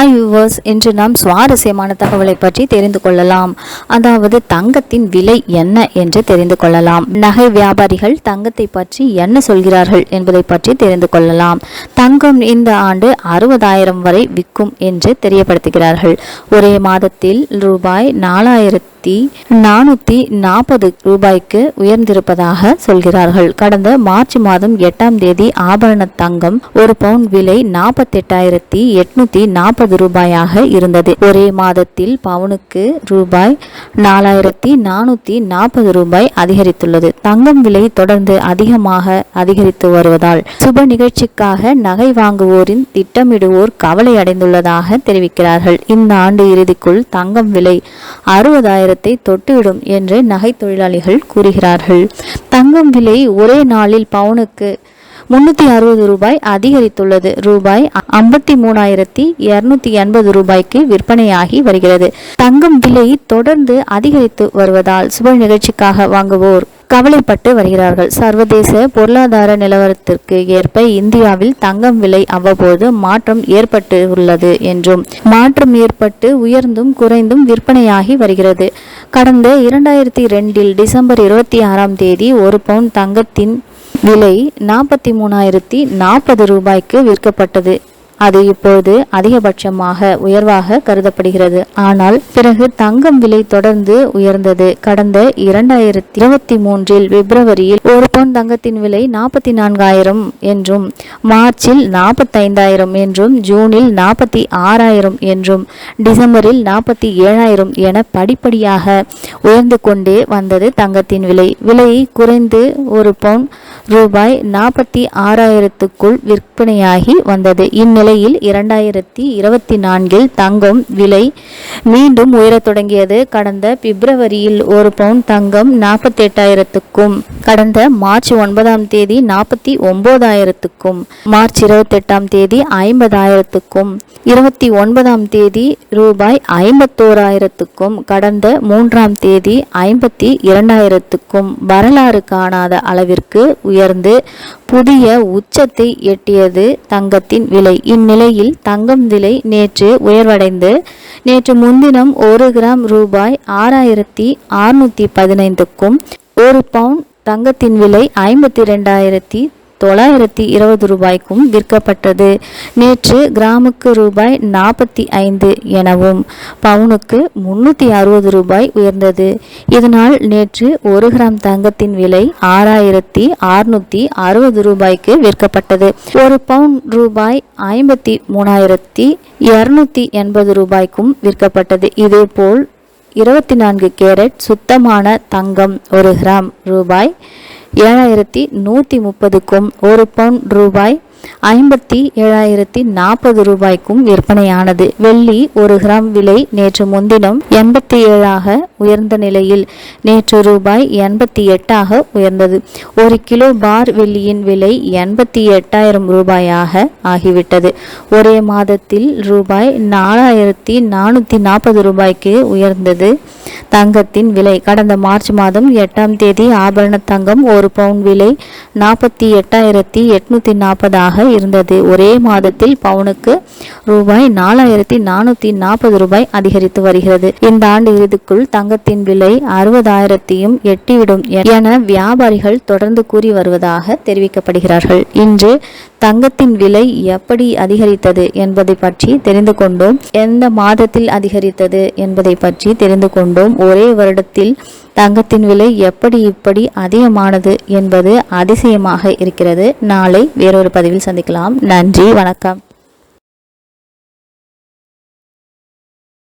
Hi viewers இன்று நாம் சுவாரஸ்யமான தகவலை பற்றி தெரிந்து கொள்ளலாம். அதாவது தங்கத்தின் விலை என்ன என்று தெரிந்து கொள்ளலாம். நகை வியாபாரிகள் தங்கத்தை பற்றி என்ன சொல்கிறார்கள் என்பதை பற்றி தெரிந்து கொள்ளலாம். தங்கம் இந்த ஆண்டு அறுபதாயிரம் வரை விற்கும் என்று தெரியப்படுத்துகிறார்கள். ஒரே மாதத்தில் ரூபாய் நாலாயிரத்தி நானூற்றி நாற்பது ரூபாய்க்கு உயர்ந்திருப்பதாக சொல்கிறார்கள். கடந்த மார்ச் மாதம் எட்டாம் தேதி ஆபரண தங்கம் ஒரு பவுன் விலை நாற்பத்தெட்டாயிரத்தி எட்நூத்தி நாற்பது ரூபாயாக இருந்தது. ஒரே மாதத்தில் பவுனுக்கு ரூபாய் நாலாயிரத்தி நானூத்தி நாற்பது ரூபாய் அதிகரித்துள்ளது. தங்கம் விலை தொடர்ந்து அதிகமாக அதிகரித்து வருவதால் சுப நிகழ்ச்சிக்காக நகை வாங்குவோரின் திட்டமிடுவோர் கவலை அடைந்துள்ளதாக தெரிவிக்கிறார்கள். இந்த ஆண்டு இறுதிக்குள் தங்கம் விலை அறுபதாயிரம் ஆயிரத்தை தொட்டுவிடும் என்று நகை தொழிலாளிகள் கூறுகிறார்கள். தங்கம் விலை ஒரே நாளில் பவுனுக்கு முன்னூற்றி அறுபது ரூபாய் அதிகரித்துள்ளது. ரூபாய் ஐம்பத்தி மூணாயிரத்தி இருநூத்தி எண்பது ரூபாய்க்கு விற்பனையாகி வருகிறது. தங்கம் விலை தொடர்ந்து அதிகரித்து வருவதால் சுப நிகழ்ச்சிக்காக வாங்குவோர் கவலைப்பட்டு வருகிறார்கள். சர்வதேச பொருளாதார நிலவரத்திற்கு ஏற்ப இந்தியாவில் தங்கம் விலை அவ்வப்போது மாற்றம் ஏற்பட்டு உள்ளது என்றும் மாற்றம் ஏற்பட்டு உயர்ந்தும் குறைந்தும் விற்பனையாகி வருகிறது. கடந்த இரண்டாயிரத்தி ரெண்டில் டிசம்பர் இருபத்தி ஆறாம் தேதி ஒரு பவுன் தங்கத்தின் விலை நாற்பத்தி மூணாயிரத்தி நாற்பது ரூபாய்க்கு விற்கப்பட்டது. அது இப்போது அதிகபட்சமாக உயர்வாக கருதப்படுகிறது. ஆனால் பிறகு தங்கம் விலை தொடர்ந்து உயர்ந்தது. கடந்த இரண்டாயிரத்தி இருபத்தி மூன்றில் பிப்ரவரியில் ஒரு பவுன் தங்கத்தின் விலை நாற்பத்தி நான்காயிரம் என்றும் மார்ச்சில் நாற்பத்தைந்தாயிரம் என்றும் ஜூனில் நாற்பத்தி ஆறாயிரம் என்றும் டிசம்பரில் நாற்பத்தி ஏழாயிரம் என படிப்படியாக உயர்ந்து கொண்டே வந்தது தங்கத்தின் விலை. விலை குறைந்து ஒரு பவுன் ரூபாய் நாற்பத்தி ஆறாயிரத்துக்குள் விற்பனையாகி வந்தது. இந்நிலை நிலையில் இரண்டாயிரத்தி இருபத்தி நான்கில் தங்கம் விலை மீண்டும் உயரத் தொடங்கியது. கடந்த பிப்ரவரியில் ஒரு பவுன் தங்கம் நாற்பத்தி எட்டாயிரத்துக்கும் கடந்த மார்ச் ஒன்பதாம் தேதி நாற்பத்தி ஒன்பதாயிரத்துக்கும் மார்ச் இருபத்தி எட்டாம் தேதி ஐம்பதாயிரத்துக்கும் இருபத்தி ஒன்பதாம் தேதி ரூபாய் ஐம்பத்தோராயிரத்துக்கும் கடந்த மூன்றாம் தேதி ஐம்பத்தி இரண்டாயிரத்துக்கும் வரலாறு காணாத அளவிற்கு உயர்ந்து புதிய உச்சத்தை எட்டியது தங்கத்தின் விலை. இந்நிலையில் தங்கம் விலை நேற்று உயர்வடைந்து நேற்று முன்தினம் ஒரு கிராம் ரூபாய் ஆறாயிரத்தி அறுநூற்றி பதினைந்துக்கும் ஒரு பவுண்ட் தங்கத்தின் விலை ஐம்பத்தி ரெண்டாயிரத்தி தொள்ளாயிரத்தி இருபது ரூபாய்க்கும் விற்கப்பட்டது. நேற்று கிராமுக்கு ரூபாய் நாற்பத்தி ஐந்து எனவும் பவுனுக்கு முன்னூற்றி அறுபது ரூபாய் உயர்ந்தது. இதனால் நேற்று ஒரு கிராம் தங்கத்தின் விலை ஆறாயிரத்தி அறுநூத்தி அறுபது ரூபாய்க்கு விற்கப்பட்டது. ஒரு பவுன் ரூபாய் ஐம்பத்தி மூணாயிரத்தி இரநூத்தி எண்பது ரூபாய்க்கும் விற்கப்பட்டது. இதேபோல் இருபத்தி நான்கு கேரட் சுத்தமான தங்கம் ஒரு கிராம் ரூபாய் ஏழாயிரத்தி நூற்றி முப்பதுக்கும் ஒரு பவுன் ரூபாய் ஐம்பத்தி ஏழாயிரத்தி நாற்பது ரூபாய்க்கும் விற்பனையானது. வெள்ளி ஒரு கிராம் விலை நேற்று முன்தினம் எண்பத்தி ஏழாக உயர்ந்த நிலையில் நேற்று ரூபாய் எண்பத்தி எட்டாக உயர்ந்தது. ஒரு கிலோ பார் வெள்ளியின் விலை எண்பத்தி எட்டாயிரம் ரூபாயாக ஆகிவிட்டது. ஒரே மாதத்தில் ரூபாய் நாலாயிரத்தி நானூற்றி நாற்பது ரூபாய்க்கு உயர்ந்தது. தங்கத்தின் விலை கடந்த மார்ச் மாதம் எட்டாம் தேதி ஆபரண தங்கம் ஒரு பவுன் விலை நாற்பத்தி எட்டாயிரத்தி எட்நூத்தி நாற்பதாக இருந்தது. ஒரே மாதத்தில் பவுனுக்கு ரூபாய் நாலாயிரத்தி நானூத்தி நாற்பது ரூபாய் அதிகரித்து வருகிறது. இந்த ஆண்டு இறுதிக்குள் தங்கத்தின் விலை அறுபதாயிரத்தையும் எட்டிவிடும் என வியாபாரிகள் தொடர்ந்து கூறி வருவதாக தெரிவிக்கப்படுகிறார்கள். இன்று தங்கத்தின் விலை எப்படி அதிகரித்தது என்பதை பற்றி தெரிந்து கொண்டோம். எந்த மாதத்தில் அதிகரித்தது என்பதை பற்றி தெரிந்து கொண்டோம். ஒரே வருடத்தில் தங்கத்தின் விலை எப்படி இப்படி அதிகமானது என்பது அதிசயமாக இருக்கிறது. நாளை வேறொரு பதிவில் சந்திக்கலாம். நன்றி வணக்கம்.